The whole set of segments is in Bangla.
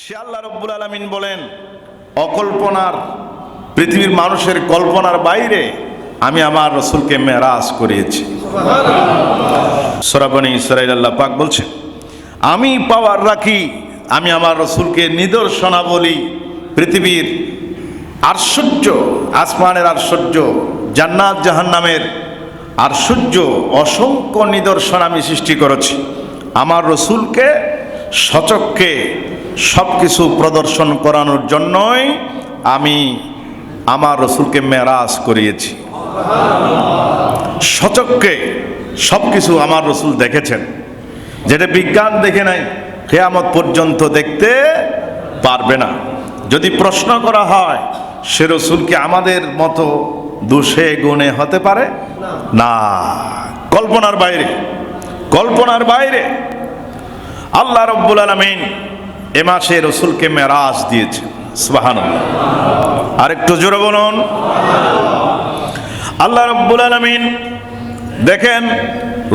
সে আল্লাহ রব্বুল আলমিন বলেন অকল্পনার পৃথিবীর মানুষের কল্পনার বাইরে আমি আমার রসুলকে মেরাজ করিয়েছি। সরাবনী ইসরাইল আল্লাহ পাক বলছেন আমি পাওয়ার রাখি আমি আমার রসুলকে নিদর্শনা বলি। পৃথিবীর আশ্চর্য আসমানের আশ্চর্য জান্নাত জাহান্নামের আশ্চর্য অসংখ্য নিদর্শন আমি সৃষ্টি করেছি। আমার রসুলকে সচককে সব কিছু প্রদর্শন করানোর জন্যই আমি আমার রসুলকে মেরাজ করিয়েছি। সচককে সব কিছু আমার রসুল দেখেছেন। যেটা বিজ্ঞান দেখে নাই, কেয়ামত পর্যন্ত দেখতে পারবে না। যদি প্রশ্ন করা হয়, সে রসুল কি আমাদের মতো দোষে গুণে হতে পারে? না। কল্পনার বাইরে কল্পনার বাইরে আল্লাহ রব্বুল আলমিন এ মাসে রসুলকে মেরাজ দিয়েছে সুবাহান আরেকটু জোরে বলুন। আল্লাহ রব্বুল আলমিন দেখেন,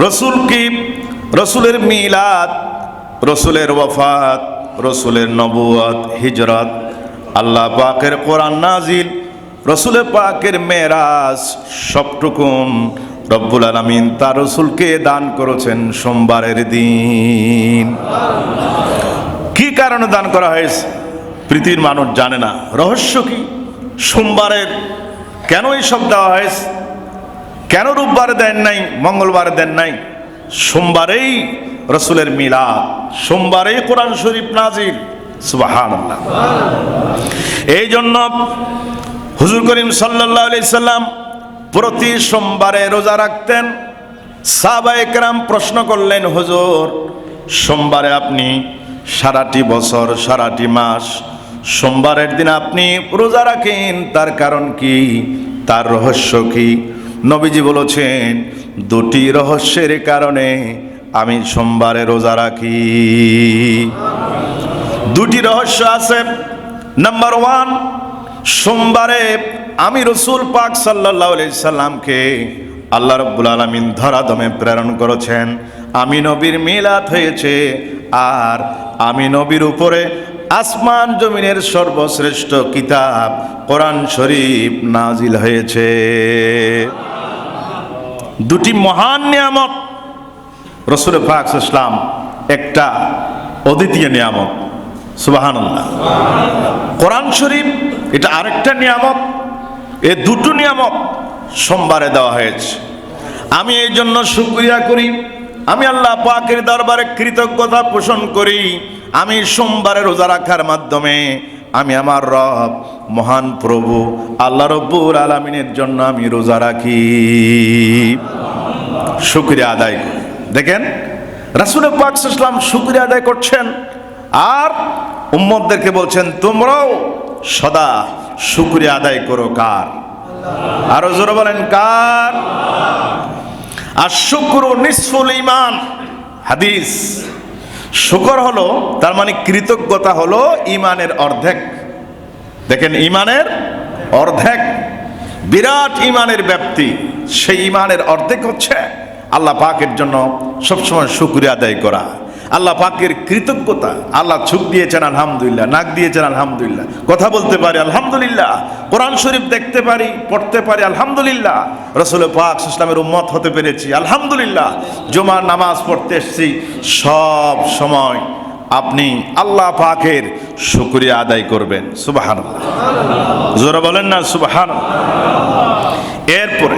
রসুল কি? রসুলের মিলাদ, রসুলের ওয়ফাত, রসুলের নবুয়াত, হিজরত, আল্লাহ পাকের কোরআন নাজিল রসুলের পাকের মেরাজ সবটুকুন রব্বুল আলমিন তার রসুলকে দান করেছেন সোমবারের দিন। কি কারণে দান করা হয়েছে? পৃথিবীর মানুষ জানে না। রহস্য কি? সোমবারের কেন এইসব দেওয়া হয়েছে? কেন রোববারে দেন নাই, মঙ্গলবারে দেন নাই? সোমবারেই রসুলের মিলা সোমবারেই কোরআন শরীফ নাজির সুবাহান এই জন্য হুজুর করিম সাল্লাহ সাল্লাম প্রতি সোমবারে রোজা রাখতেন। সাবা একরাম প্রশ্ন করলেন, হুজুর, সোমবারে আপনি সারাটি বছর, সারাটি মাস। সোমবারের দিন আপনি রোজা রাখেন, তার কারণ কি? তার রহস্য কি? নবীজি বলেছেন, দুটি রহস্যের কারণে আমি সোমবারে রোজা রাখি। দুটি রহস্য আছে। নাম্বার ওয়ান সোমবারে আমি রসুল পাক সাল্লাহ সাল্লামকে আল্লাহ রব্বুল আলমিন ধরাদমে প্রেরণ করেছেন। আমি নবীর মিলাত হয়েছে আর আমি নবীর উপরে আসমান জমিনের সর্বশ্রেষ্ঠ কিতাব কোরআন শরীফ নাজিল হয়েছে। দুটি মহান নিয়ামত রসুল পাক ইসলাম একটা অদ্বিতীয় নিয়ামত সুবাহান কোরআন শরীফ, এটা আরেকটা নিয়ামত এ দুটো নিয়ামত সোমবারে দেওয়া হয়েছে। আমি এই জন্য শুক্রিয়া করি আমি আল্লাহ পাকের দরবারে কৃতজ্ঞতা পোষণ করি। আমি সোমবারে রোজা রাখার মাধ্যমে আমি আমার রব, মহান প্রভু, আল্লাহ রব্বুর আলমিনের জন্য আমি রোজা রাখি। শুক্রিয়া আদায় দেখেন, রাসুল পাক ইসলাম শুক্রিয়া আদায় করছেন। আর উম্মদদেরকে বলছেন, তোমরাও সদা শুক্রিয়া আদায় করো। কার? আরও জোরে বলেন, কার? আর শুক্র নিসফুল ইমান হাদিস। শুকর হলো, তার মানে কৃতজ্ঞতা হলো ইমানের অর্ধেক। দেখেন ইমানের অর্ধেক। বিরাট ইমানের ব্যাপ্তি। সেই ইমানের অর্ধেক হচ্ছে আল্লাহ পাকের জন্য সবসময় শুক্রিয়া আদায় করা। আল্লাহ পাকের কৃতজ্ঞতা, আল্লাহ ছুপ দিয়েছেন, আলহামদুলিল্লাহ, নাক দিয়েছেন, আলহামদুলিল্লাহ। কথা বলতে পারি, আলহামদুলিল্লাহ। কোরআন শরীফ দেখতে পারি, পড়তে পারি, আলহামদুলিল্লাহ। রসুল পাক ইসলামের উম্মত হতে পেরেছি, আলহামদুলিল্লাহ। জুমার নামাজ পড়তে এসছি, সব সময় আপনি আল্লাহ পাকের শুক্রিয়া আদায় করবেন সুবাহান জোরা বলেন না সুবাহান এরপরে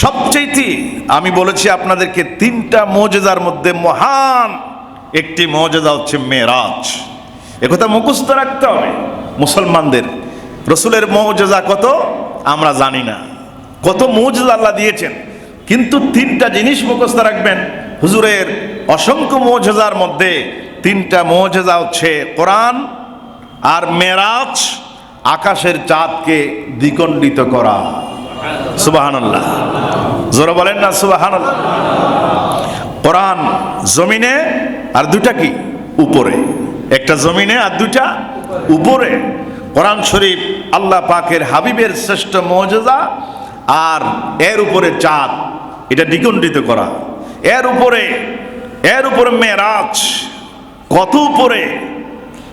সবচেয়ে আমি বলেছি আপনাদেরকে তিনটা মৌজেদার মধ্যে মহান একটি মৌজেদা হচ্ছে মেরাজ। একথা মুখস্থ রাখতে হবে। মুসলমানদের, রসুলের মৌজেজা কত? আমরা জানি না। কত মৌজেজা আল্লাহ দিয়েছেন। কিন্তু তিনটা জিনিস মুখস্থ রাখবেন। হুজুরের অসংখ্য মৌজেজার মধ্যে তিনটা মৌজেজা হচ্ছে কোরআন আর মেরাজ, আকাশের চাঁদকে দ্বিখণ্ডিত করা। সুবাহান্লাহ জোরে বলেন না সুবাহান্লাহ কোরআন জমিনে আর দুটা কি? উপরে। একটা জমিনে আর দুটা উপরে। কোরআন শরীফ আল্লাহ পাকের হাবিবের শ্রেষ্ঠ মৌজেজা আর এর উপরে চাঁদ। এটা দ্বিখণ্ডিত করা। এর উপরে এর উপরে মেরাজ। কত উপরে?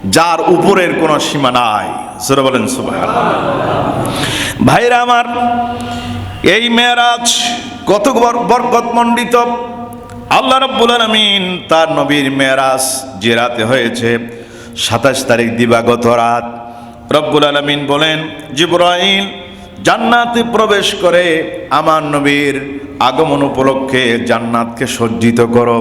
যার উপরের কোনো সীমা নাই। বলেন ভাইরা আমার, এই মেয়েরাজ কত বরকত মণ্ডিত আল্লাহ রব্বুল আলমিন তার নবীর মেয়েরাজ যে রাতে হয়েছে, সাতাশ তারিখ দিবাগত রাত, রব্বুল আলমিন বলেন, জিব্রাইল জান্নাতে প্রবেশ করে আমার নবীর আগমন উপলক্ষে জান্নাতকে সজ্জিত করো।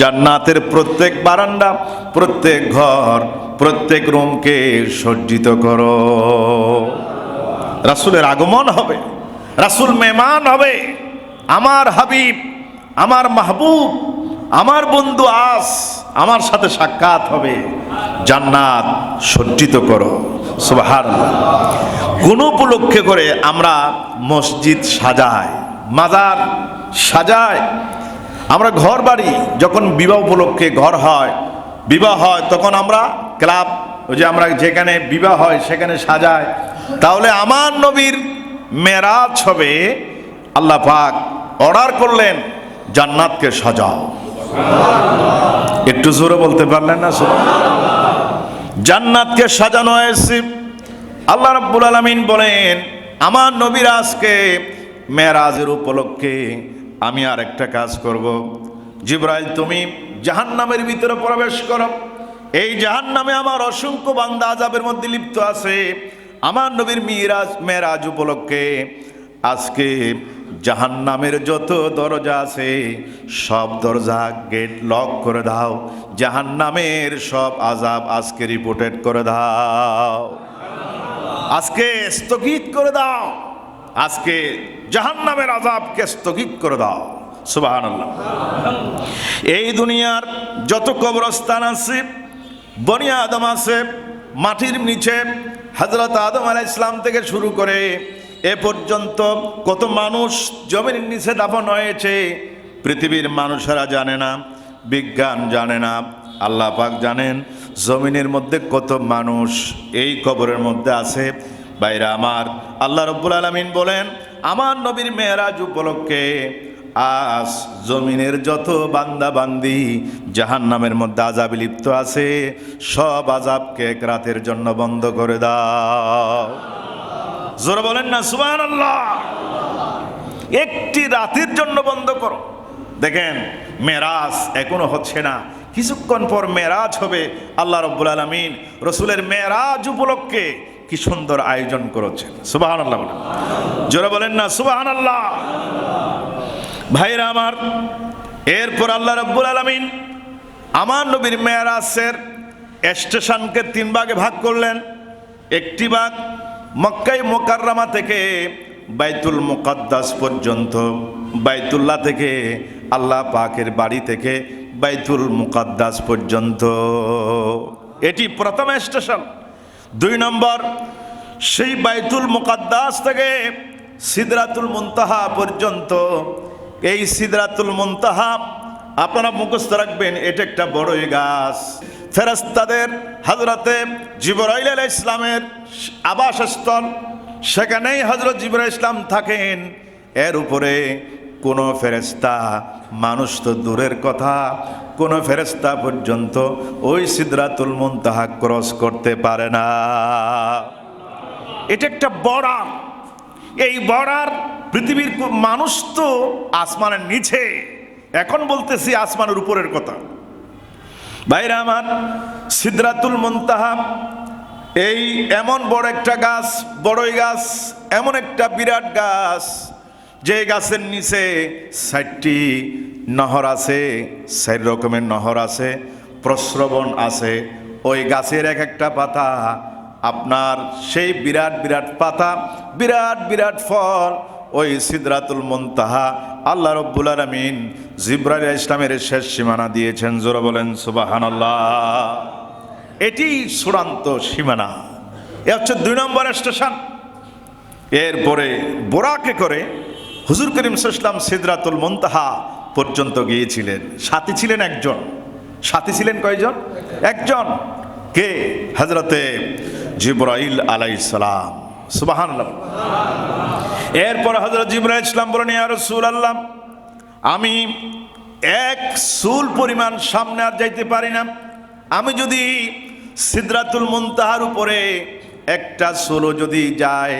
জান্নাতের প্রত্যেক বারান্দা, প্রত্যেক ঘর, প্রত্যেক রুমকে সজ্জিত করো। রাসুলের আগমন হবে, রাসুল মেহমান হবে, আমার হাবিব আমার মাহবুব, আমার বন্ধু আস, আমার সাথে সাক্ষাৎ হবে। জান্নাত সজ্জিত করো। সুবাহার কোন উপলক্ষে করে আমরা মসজিদ সাজাই, মাজার সাজাই। আমরা ঘর বাড়ি যখন বিবাহ উপলক্ষে ঘর হয়, বিবাহ হয়, তখন আমরা ক্লাব, ওই যে আমরা যেখানে বিবাহ হয় সেখানে সাজায় তাহলে আমার নবীর মেরাজ হবে, আল্লাহ পাক অর্ডার করলেন জান্নাতকে সাজাও। একটু জোরে বলতে পারলেন না জান্নাতকে সাজানো হয়েছে। আল্লাহ রাব্বুল আলামিন বলেন, আমার নবীর আজকে মেরাজের উপলক্ষে আমি আর একটা কাজ করব। জিব্রাইল, তুমি জাহান্নামের ভিতরে প্রবেশ করো। এই জাহান্নামে আমার অসংখ্য বান্দা আজাবের মধ্যে লিপ্ত আছে। আমার নবীর মিরাজ, মেরাজ উপলক্ষে আজকে জাহান্নামের যত দরজা আছে, সব দরজা গেট লক করে দাও। জাহান্নামের সব আজাব আজকে রিপোর্টেড করে দাও। আজকে স্থগিত করে দাও। আজকে জাহান্নামের আজাবকে স্থগিত করে দাও। সুবহানাল্লাহ। এই দুনিয়ার যত কবরস্থান আছে বনিয়া আদম আছে, মাটির নিচে হজরত আদম আলাহ ইসলাম থেকে শুরু করে এ পর্যন্ত কত মানুষ জমির নিচে দাফন হয়েছে, পৃথিবীর মানুষেরা জানে না, বিজ্ঞান জানে না, আল্লাহ পাক জানেন জমিনের মধ্যে কত মানুষ এই কবরের মধ্যে আছে। বাইরে আমার, আল্লাহ রব্বুল আলমিন বলেন, আমার নবীর মেয়েরাজ উপলক্ষে আজ জমিনের যত বান্দা বান্দি জাহান নামের মধ্যে আজাব লিপ্ত আছে, সব আজাবকে এক রাতের জন্য বন্ধ করে দাও। জোরে বলেন না সুবান আল্লাহ একটি রাতের জন্য বন্ধ করো। দেখেন, মেরাজ এখনও হচ্ছে না। কিছুক্ষণ পর মেরাজ হবে, আল্লাহ রব্বুল আলমিন রসুলের মেরাজ উপলক্ষে কি সুন্দর আয়োজন করেছেন। সুবাহান আল্লাহ বলেন। জোরে বলেন না সুবাহান আল্লাহ ভাইরা আমার, এরপর আল্লাহ রব্বুল আলমিন আমার নবীর মেয়ারাজের স্টেশনকে তিন ভাগে ভাগ করলেন। একটি ভাগ মক্কাই মোকাররামা থেকে বাইতুল মুকাদ্দাস পর্যন্ত, বাইতুল্লাহ থেকে আল্লাহ পাকের বাড়ি থেকে বাইতুল মুকাদ্দাস পর্যন্ত। এটি প্রথম স্টেশন। দুই নম্বর, সেই বাইতুল মুকাদ্দাস থেকে সিদরাতুল মুনতাহা পর্যন্ত। এই সিদরাতুল মুনতাহা আপনারা মুখস্থ রাখবেন, এটা একটা বড়ই গাছ। ফেরাস্তাদের হজরতে জিবরাইল আলাইহিস ইসলামের আবাসস্থল সেখানেই হজরত জিবরাইল ইসলাম থাকেন। এর উপরে কোনো ফেরেস্তা মানুষ তো দূরের কথা, কোনো ফেরেস্তা পর্যন্ত ওই সিদরাতুল মুনতাহা ক্রস করতে পারে না। এটা একটা বর্ডার। এই বর্ডার পৃথিবীর মানুষ তো আসমানের নিচে। এখন বলতেছি আসমানের উপরের কথা। বাইরে আমার, সিদ্রাতুল মুনতাহা, এই এমন বড় একটা গাছ, বড়ই গাছ, এমন একটা বিরাট গাছ, যে গাছের নিচে ষাটটি নহর আছে, চার রকমের নহর আছে, প্রস্রবণ আছে। ওই গাছের এক একটা পাতা, আপনার সেই বিরাট বিরাট পাতা, বিরাট বিরাট ফল ওই সিদরাতুল মুনতাহা আল্লাহ রব্বুল আলমিন জিব্রাইল ইসলামের শেষ সীমানা দিয়েছেন। জোরা বলেন, সুবাহানাল্লাহ। এটি চূড়ান্ত সীমানা। এ হচ্ছে দুই নম্বর স্টেশন। এরপরে বোরাকে করে হুজুর করিম ইসলাম সিদরাতুল মুনতাহা পর্যন্ত গিয়েছিলেন। সাথী ছিলেন একজন। সাথী ছিলেন কয়জন? একজন। কে? হজরতে জিব্রাইল আলাইসালাম সুবাহান এরপর হজরত জিব্রাইল ইসলাম বলেন, ইয়া রাসূলুল্লাহ, আমি এক সুল পরিমাণ সামনে আর যাইতে পারি না। আমি যদি সিদ্রাতুল মুনতাহার উপরে একটা সোলো যদি যায়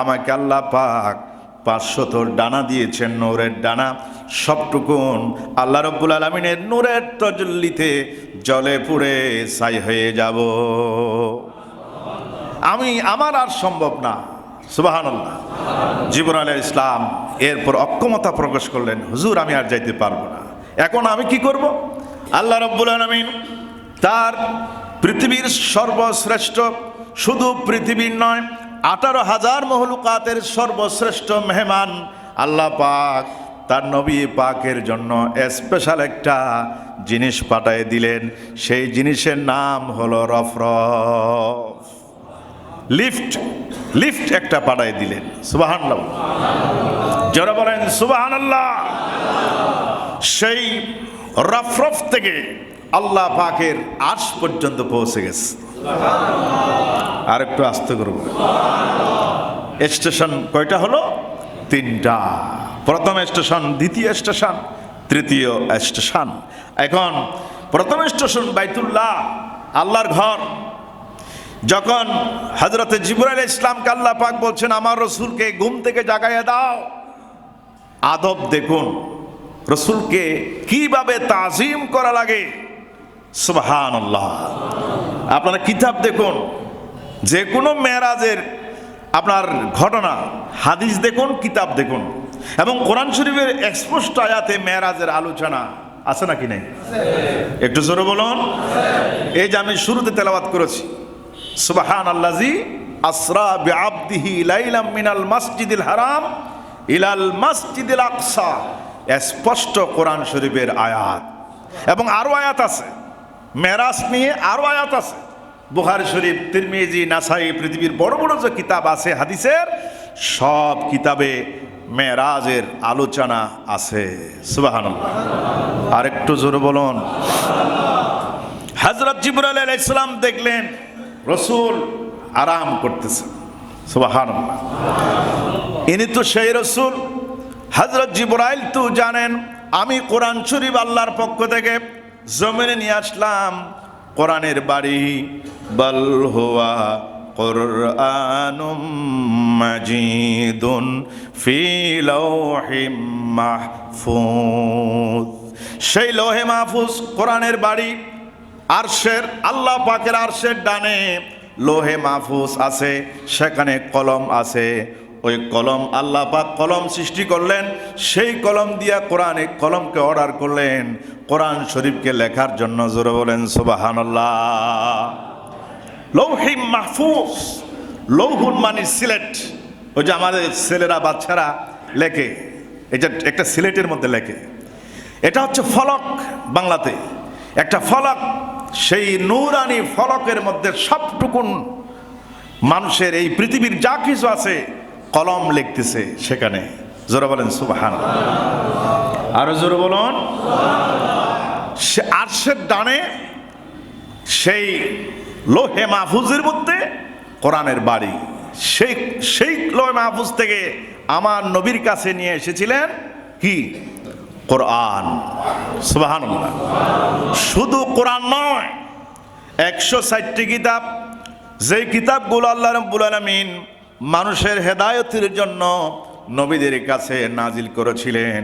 আমাকে আল্লাহ পাক পাঁচশতর ডানা দিয়েছেন নূরের ডানা। সবটুকুন আল্লাহ রব্বুল আলমিনের নূরের তজল্লিতে জলে পুড়ে ছাই হয়ে যাব। আমি, আমার আর সম্ভব না। সুবাহান আল্লাহ জীবন আলী ইসলাম, এরপর অক্ষমতা প্রকাশ করলেন, হুজুর, আমি আর যাইতে পারব না। এখন আমি কি করব? আল্লাহ রব্বুল আলমিন তার পৃথিবীর সর্বশ্রেষ্ঠ, শুধু পৃথিবীর নয়, আঠারো হাজার মহলুকাতের সর্বশ্রেষ্ঠ মেহমান আল্লাহ পাক তার নবী পাকের জন্য স্পেশাল একটা জিনিস পাঠায় দিলেন। সেই জিনিসের নাম হলো রফরফ। লিফট লিফট একটা পাড়ায় দিলেন। সুবাহান যারা বলেন সুবাহান আল্লাহ সেই রফরফ থেকে আল্লাহ পাকের আশ পর্যন্ত পৌঁছে গেছে। আর একটু আস্তে করব স্টেশন কয়টা হলো? তিনটা। প্রথম স্টেশন, দ্বিতীয় স্টেশন, তৃতীয় স্টেশন। এখন প্রথম স্টেশন বাইতুল্লাহ, আল্লাহর ঘর। যখন হজরতে জিবরাইল ইসলামকে আল্লাহ পাক বলছেন, আমার রসুলকে ঘুম থেকে জাগাইয়া দাও। আদব দেখুন, রসুলকে কীভাবে তাজিম করা লাগে? সুবহান আপনারা কিতাব দেখুন যে কোনো মেরাজের আপনার ঘটনা, হাদিস দেখুন, কিতাব দেখুন। এবং কোরআন শরীফের স্পষ্ট আয়াতে মেরাজের আলোচনা আছে নাকি নেই? একটু জোরে বলুন। এই যে আমি শুরুতে তেলাওয়াত করেছি সুবাহান আল্লাজি আসরা বিআবদিহি লাইলাম মিনাল মসজিদিল হারাম ইলাল মসজিদিল আকসা। স্পষ্ট কোরআন শরীফের আয়াত। এবং আরও আয়াত আছে। মেরাজ নিয়ে আরও আয়াত আছে। বুখারি শরীফ, তিরমিজি, নাসাই পৃথিবীর বড় বড় যে কিতাব আছে, হাদিসের, সব কিতাবে মেরাজের আলোচনা আছে। সুবাহান আরেকটু জোরে বলুন। হজরত জিবরাল ইসলাম দেখলেন রসুল আরাম করতেছে। ইনি তো সেই রসুল। হজরত জিবরাইল তো জানেন, আমি কোরআন শরীফ আল্লাহর পক্ষ থেকে জমিনে নিয়ে আসলাম। কোরআনের বাড়ি, বল মাজিদুন সেই লোহে মাহফুজ কোরআনের বাড়ি আরশের, আল্লাহ পাকের আরশের ডানে লোহে মাহফুজ আছে, সেখানে কলম আছে। ওই কলম আল্লাহ পাক কলম সৃষ্টি করলেন, সেই কলম দিয়া কোরআনে কলমকে অর্ডার করলেন। কোরআন শরীফকে লেখার জন্য জোরে বলেন সুবাহান্লাহ লৌহিম মাহফুজ, লৌহুন মানে সিলেট। ওই যে আমাদের ছেলেরা, বাচ্চারা লেখে এটা একটা সিলেটের মধ্যে লেখে। এটা হচ্ছে ফলক বাংলাতে। একটা ফলক সেই নূরানি ফলকের মধ্যে সবটুকুন মানুষের এই পৃথিবীর যা কিছু আছে, কলম লিখতেছে সেখানে। জোরে বলেন সুবাহান আরও জোরে বলুন। আরশের ডানে, সেই লোহে মাহফুজের মধ্যে কোরআনের বাড়ি। সেই সেই লোহে মাহফুজ থেকে আমার নবীর কাছে নিয়ে এসেছিলেন কি? কোরআন। সুবাহান শুধু কোরআন নয়, একশো ষাটটি কিতাব, যেই কিতাবগুলো আল্লাহ রব্বুল আলমিন মানুষের হেদায়তের জন্য নবীদের কাছে নাজিল করেছিলেন,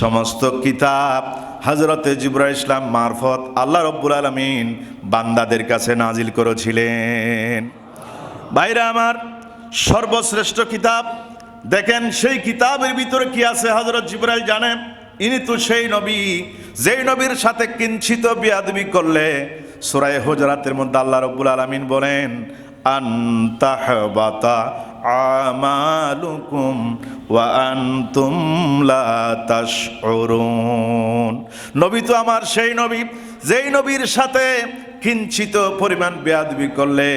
সমস্ত কিতাব হজরতে জিবরা ইসলাম মারফত আল্লাহ রব্বুল আলমিন বান্দাদের কাছে নাজিল করেছিলেন। বাইরে আমার, সর্বশ্রেষ্ঠ কিতাব, দেখেন সেই কিতাবের ভিতরে কি আছে হজরত জিব্রাইল জানেন ইনি তো সেই নবী, যেই নবীর সাথে কিঞ্চিত বিয়াদবি করলে সুরায় হজরাতের মধ্যে আল্লাহ রব্বুল আলমিন বলেন আন্তাহবাতা আমালুকুম ওয়া আনতুম লা নবী তো আমার সেই নবী, যেই নবীর সাথে কিঞ্চিত পরিমাণ বেয়াদবি করলে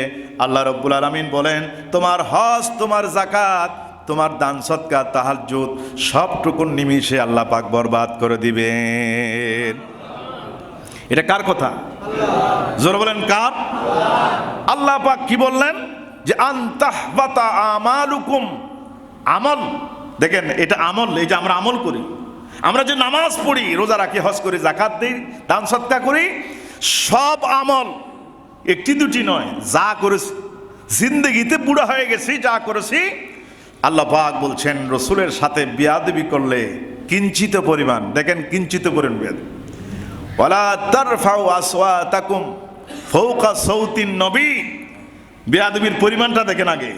আল্লাহ রব্বুল আলমিন বলেন, তোমার হজ, তোমার জাকাত তোমার দান সৎকার তাহার তাহাজ্জুদ সবটুকুন নিমিষে আল্লাহ পাক বরবাদ করে দিবেন। এটা কার কথা? জোর বলেন, কার? আল্লাহ পাক কি বললেন? যে আন্তাহবাতা আমালুকুম, আমল। দেখেন, এটা আমল, এই যে আমরা আমল করি। আমরা যে নামাজ পড়ি, রোজা রাখি, হজ করি জাকাত দিই, দান সৎকার করি, সব আমল একটি দুটি নয়, যা করেছি, জিন্দগিতে বুড়া হয়ে গেছি, যা করেছি আল্লাহ পাক বলছেন, রসুলের সাথে বিয়াদবি করলে কিঞ্চিত পরিমাণ, দেখেন কিঞ্চিত পরিমাণ বিয়াদ ওয়ালা তারফাউ আসওয়াতাকুম ফাওকা সাউতিন নবী। বিয়াদবির পরিমাণটা দেখেন আগে,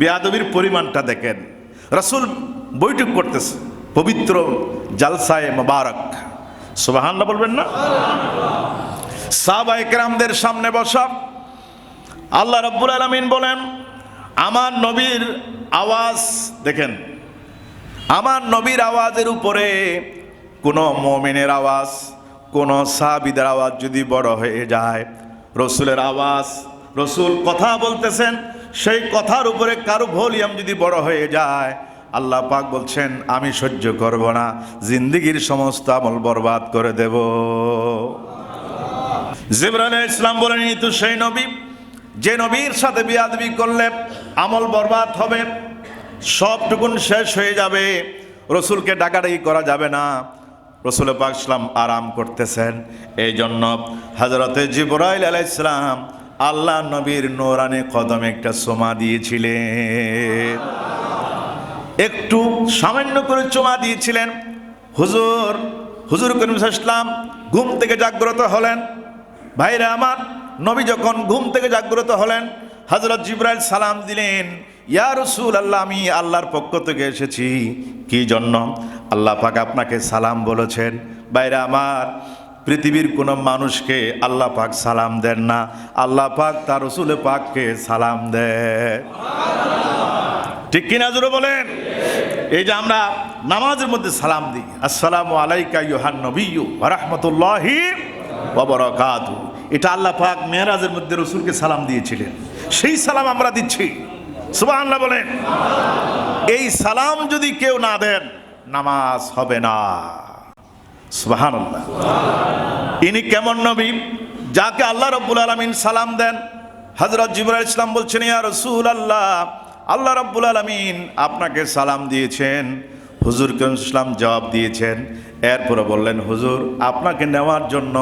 বিয়াদবির পরিমাণটা দেখেন। রাসূল বৈঠক করতেছে, পবিত্র জালসায় মোবারক। সুবহানাল্লাহ বলবেন না? সাহাবা একরামদের সামনে বসা, আল্লাহ রাব্বুল আলামিন বলেন আমার নবীর আওয়াজ দেখেন। আমার নবীর আওয়াজের উপরে কোনো মমিনের আওয়াজ, কোনো সাহাবিদের আওয়াজ যদি বড় হয়ে যায়, রসুলের আওয়াজ, রসুল কথা বলতেছেন, সেই কথার উপরে কারও ভলিউম যদি বড় হয়ে যায়, আল্লাহ পাক বলছেন, আমি সহ্য করব না, জিন্দিগির সমস্ত আমল বরবাদ করে দেব। জিবরাল ইসলাম বলেন "ইনি তো সেই নবী, যে নবীর সাথে বিয়াদবি করলে আমল বরবাদ হবে, সবটুকুন শেষ হয়ে যাবে, রসুলকে ডাকাডাকি করা যাবে না। রসুল পাক ইসলাম আরাম করতেছেন। এই জন্য হজরতে জিবরাইল আলাই ইসলাম আল্লাহ নবীর নোরানে কদমে একটা সোমা দিয়েছিলেন। একটু সামান্য করে চোমা দিয়েছিলেন। হুজুর হুজুর করিম ইসলাম ঘুম থেকে জাগ্রত হলেন। ভাইরা আমার, নবী যখন ঘুম থেকে জাগ্রত হলেন হজরত জিব্রাইল সালাম দিলেন, ইয়া রসুল আল্লাহ আমি আল্লাহর পক্ষ থেকে এসেছি। কি জন্য? আল্লাহ পাক আপনাকে সালাম বলেছেন। বাইরে আমার পৃথিবীর কোনো মানুষকে আল্লাহ পাক সালাম দেন না। আল্লাহ পাক তার রসুল পাককে সালাম দেয় ঠিক কিনা জোরে বলেন? এই যে আমরা নামাজের মধ্যে সালাম দিই। আসসালামু আলাইকা ইউহান ওয়া রাহমাতুল্লাহি ওয়া এটা আল্লাহ পাক মেরাজের মধ্যে রসুলকে সালাম দিয়েছিলেন। সেই সালাম আমরা দিচ্ছি। সুবহানাল্লাহ বলেন। এই সালাম যদি কেউ না দেন, নামাজ হবে না। সুবহানাল্লাহ। ইনি কেমন নবী? যাকে আল্লাহ রব্বুল আলমিন সালাম দেন। হজরত জিবরাল ইসলাম বলছেন, ইয়া রসুল আল্লাহ আল্লাহ রব্বুল আলমিন আপনাকে সালাম দিয়েছেন। হুজুর ইসলাম জবাব দিয়েছেন। এরপরে বললেন, হুজুর, আপনাকে নেওয়ার জন্য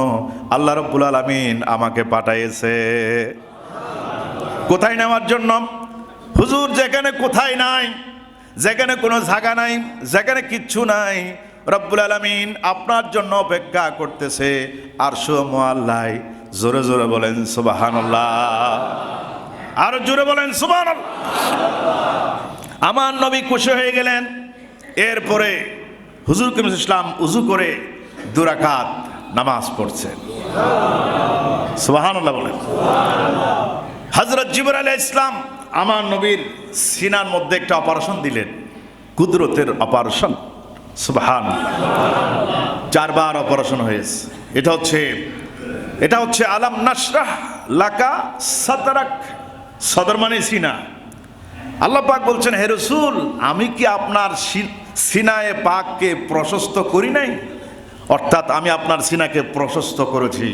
আল্লাহ রব্বুল আলমিন আমাকে পাঠাইছে কোথায় নেওয়ার জন্য? হুজুর, যেখানে কোথায় নাই, যেখানে কোনো জায়গা নাই, যেখানে কিচ্ছু নাই, রব্বুল আলমিন আপনার জন্য অপেক্ষা করতেছে। আর সোমাল্লাই জোরে জোরে বলেন সুবাহান্লাহ আর জোরে বলেন সুবাহ আমার নবী খুশি হয়ে গেলেন। এরপরে হুজুর করিম ইসলাম উজু করে দুরাকাত নামাজ পড়ছেন। সুবাহান্লাহ বলেন। হজরত জিবর আলাহ ইসলাম আমার নবীর সিনার মধ্যে একটা অপারেশন দিলেন। কুদরতের অপারেশন। সুবহান চারবার অপারেশন হয়েছে। এটা হচ্ছে এটা হচ্ছে আলাম নাসরাহ লাকা সাতারাক সদর মানে সিনা। আল্লাহ পাক বলছেন, হে রসুল, আমি কি আপনার সিনায়ে পাককে প্রশস্ত করি নাই? অর্থাৎ আমি আপনার সিনাকে প্রশস্ত করেছি।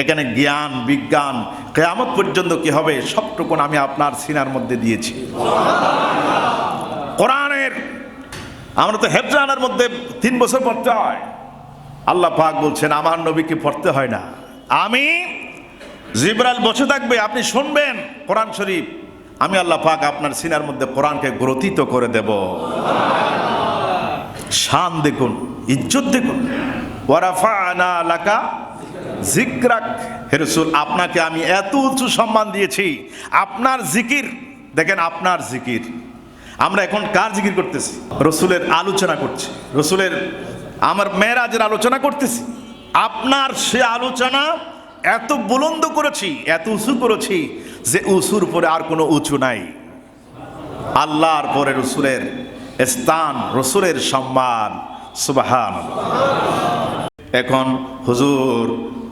এখানে জ্ঞান, বিজ্ঞান, কেয়ামত পর্যন্ত কি হবে সবটুকুন আমি আপনার সিনার মধ্যে দিয়েছি। কোরআনের, আমরা তো হেফজানের মধ্যে তিন বছর পড়তে হয়। আল্লাহ পাক বলছেন, আমার নবীকে পড়তে হয় না। আমি জিবরাল বসে থাকবে, আপনি শুনবেন কোরআন শরীফ। আমি আল্লাহ পাক আপনার সিনার মধ্যে কোরআনকে গ্রথিত করে দেব। শান দেখুন, ইজ্জত দেখুন। ওয়ারাফানা লাকা জিকরাক হে রসুল, আপনাকে আমি এত উঁচু সম্মান দিয়েছি। আপনার জিকির, দেখেন আপনার জিকির। আমরা এখন কার জিকির করতেছি? রসুলের আলোচনা করছি। রসুলের, আমার মেয়েরাজের আলোচনা করতেছি। আপনার সে আলোচনা এত বুলন্দ করেছি, এত উঁচু করেছি যে উঁচুর পরে আর কোনো উঁচু নাই। আল্লাহর পরে রসুলের স্থান, রসুলের সম্মান। সুবাহান এখন হুজুর,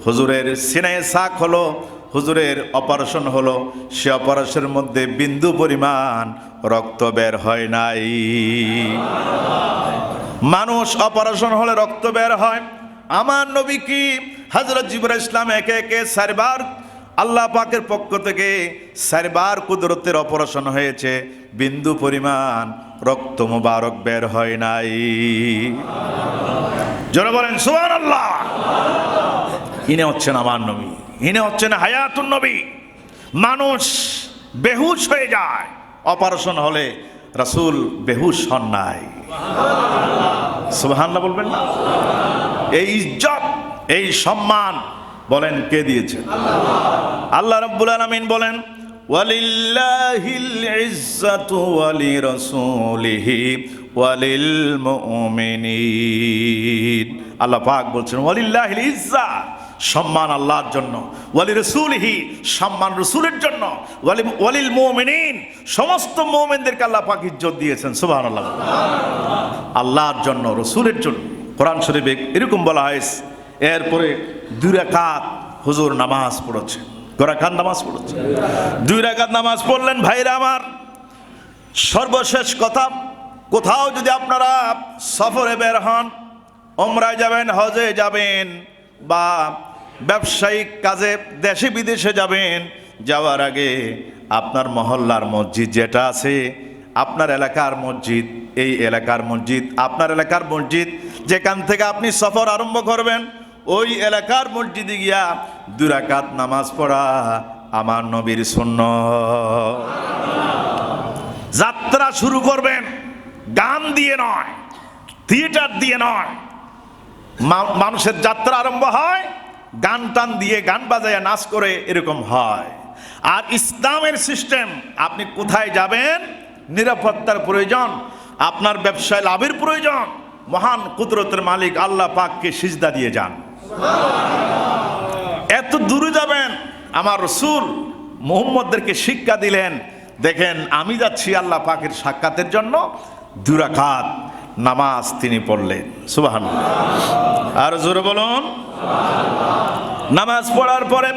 হুজুরের সিনায় শাক হলো, হুজুরের অপারেশন হলো, সে অপারেশনের মধ্যে বিন্দু পরিমাণ রক্ত বের হয় নাই। মানুষ অপারেশন হলে রক্ত বের হয়। আমার নবী কি? হজরত জিবর ইসলাম একে একে চারবার আল্লাহ পাকের পক্ষ থেকে চারবার কুদরতের অপারেশন হয়েছে। বিন্দু পরিমাণ রক্ত মুবারক বের হয় নাই। জোরে বলেন সুবহান আল্লাহ ইনি হচ্ছেন আমার নবী। ইনি হচ্ছেন হায়াতুন নবী। মানুষ বেহুশ হয়ে যায়। অপারেশন হলে রাসূল বেহুশ হন নাই। সুবহানাল্লাহ বলবেন না? এই ইজ্জত, এই সম্মান বলেন, কে দিয়েছেন? আল্লাহ রাব্বুল আলামিন বলেন, ওয়ালিল্লাহিল ইজ্জাতু ওয়ালি রাসূলিহি ওয়ালিল মুমিনিন। আল্লাহ পাক বলছেন, ওয়ালিল্লাহিল ইজ্জা, সম্মান আল্লাহর জন্য। ওয়ালি রসুলহি সম্মান রসুলের জন্য। ওয়ালি, ওয়ালিল মুমিনিন, সমস্ত মুমিনদেরকে আল্লাহ পাক ইজ্জত দিয়েছেন, সুবহানাল্লাহ। আল্লাহর জন্য, রসুলের জন্য। কোরআন শরীফে এরকম বলা হয়েছে এরপরে দুই রাকাত হুজুর নামাজ পড়েছে। করাকাত নামাজ পড়েছে। দুই রাকাত নামাজ পড়লেন, ভাইরা আমার, সর্বশেষ কথা, কোথাও যদি আপনারা সফরে বের হন, ওমরায় যাবেন, হজে যাবেন বা ব্যবসায়িক কাজে দেশে বিদেশে যাবেন, যাওয়ার আগে আপনার মহল্লার মসজিদ যেটা আছে, আপনার এলাকার মসজিদ, এই এলাকার মসজিদ, আপনার এলাকার মসজিদ, যেখান থেকে আপনি সফর আরম্ভ করবেন ওই এলাকার মসজিদে গিয়া দুরাকাত নামাজ পড়া আমার নবীর শূন্য যাত্রা শুরু করবেন, গান দিয়ে নয়, থিয়েটার দিয়ে নয়। মানুষের যাত্রা আরম্ভ হয়, গান টান দিয়ে গান বাজায় নাচ করে এরকম হয়। আর ইসলামের সিস্টেম, আপনি কোথায় যাবেন? নিরাপত্তার প্রয়োজন, আপনার ব্যবসায় লাভের প্রয়োজন। মহান কুদরতের মালিক আল্লাহ পাককে সিজদা দিয়ে যান। এত দূরে যাবেন, আমার রসুল মোহাম্মদদেরকে শিক্ষা দিলেন, দেখেন আমি যাচ্ছি আল্লাহ পাকের সাক্ষাতের জন্য দুরাকাত নামাজ তিনি পড়লেন সুবাহান আর জোরে বলুন, নামাজ পড়ার পরে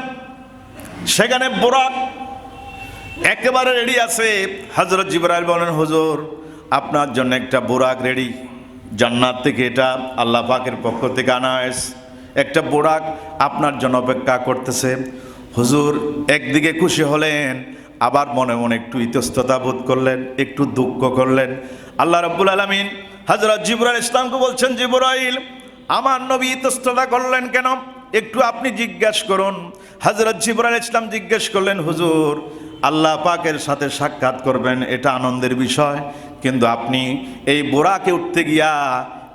সেখানে বোরাক একেবারে রেডি আছে হজরত জিবরাইল বলেন, হুজুর, আপনার জন্য একটা বোরাক রেডি জান্নাত থেকে এটা আল্লাহ পাকের পক্ষ থেকে আনা হয়েছে। একটা বোরাক আপনার জন্য অপেক্ষা করতেছে। হুজুর, একদিকে খুশি হলেন, আবার মনে মনে একটু ইতস্ততা বোধ করলেন, একটু দুঃখ করলেন। আল্লাহ রব্বুল আলমিন হজরত জিবরাইল ইসলামকে বলছেন, জিবরাইল, আমার নবী ইতস্ততা করলেন কেন? একটু আপনি জিজ্ঞেস করুন। হজরত জিবরাইল ইসলাম জিজ্ঞেস করলেন, হুজুর, আল্লাহ পাকের সাথে সাক্ষাৎ করবেন, এটা আনন্দের বিষয়। কিন্তু আপনি এই বোরাকে উঠতে গিয়া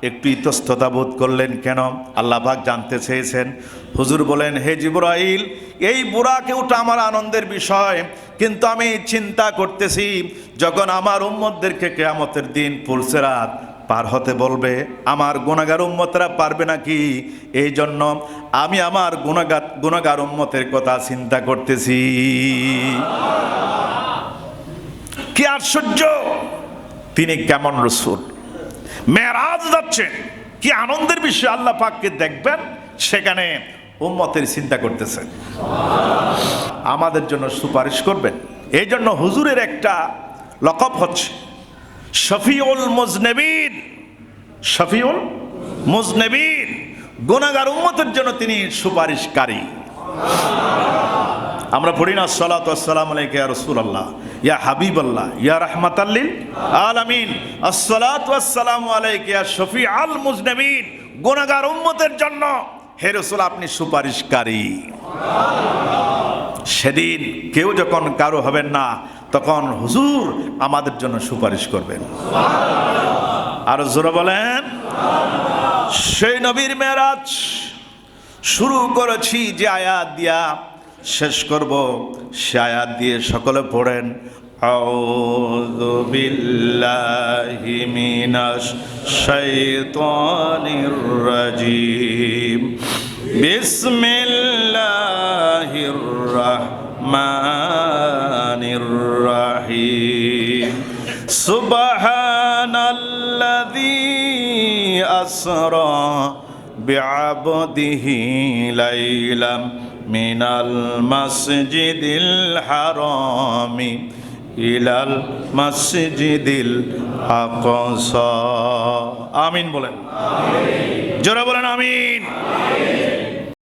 একটু ইতস্ততা বোধ করলেন, কেন? আল্লাহ পাক জানতে চেয়েছেন। হুজুর বলেন, হে জিবরাইল, এই বুড়াকে ওটা আমার আনন্দের বিষয়, কিন্তু আমি চিন্তা করতেছি, যখন আমার উম্মতদেরকে কেয়ামতের দিন পুলসেরাত পার হতে বলবে, আমার গুণাগার উম্মতরা পারবে নাকি? এই জন্য আমি আমার গুণাগার গুণাগার উম্মতের কথা চিন্তা করতেছি। কি আশ্চর্য! তিনি কেমন রসুল? মেরাজ যাচ্ছেন কি আনন্দের বিষয় আল্লাহ পাককে দেখবেন? সেখানে উম্মতের চিন্তা করতেছেন আমাদের জন্য সুপারিশ করবেন। এই জন্য হুজুরের একটা লকব হচ্ছে। শফিউল মুজনবিন। শফিউল মুজনবিন। গুনাগার উম্মতের জন্য তিনি সুপারিশকারী। আমরা পড়ি না, সালাত আসসালাম আলাইকা ইয়া রাসূলুল্লাহ, ইয়া হাবিবাল্লাহ, ইয়া রাহমাতাল্লিল আলামিন। আসসালাতু আসসালামু আলাইকা ইয়া শফিআল মুজনবিন গুনাহগার উম্মতের জন্য। হে রাসূল, আপনি সুপারিশকারী। সেদিন কেউ যখন কারও হবেন না, তখন হুজুর আমাদের জন্য সুপারিশ করবেন। আর জোরে বলেন। সেই নবীর মেরাজ শুরু করেছি যে আয়াত দিয়া। শেষ করব সে আয়াত দিয়ে সকলে পড়েন أعوذ بالله من الشيطان الرجيم بسم الله الرحمن الرحيم سبحان الذي أسرى بعبده ليلا মিনাল মসজিদিল হারমি ইলাল মসজিদিল আকস। আমিন বলেন। আমিন জোরে বলেন আমিন আমিন।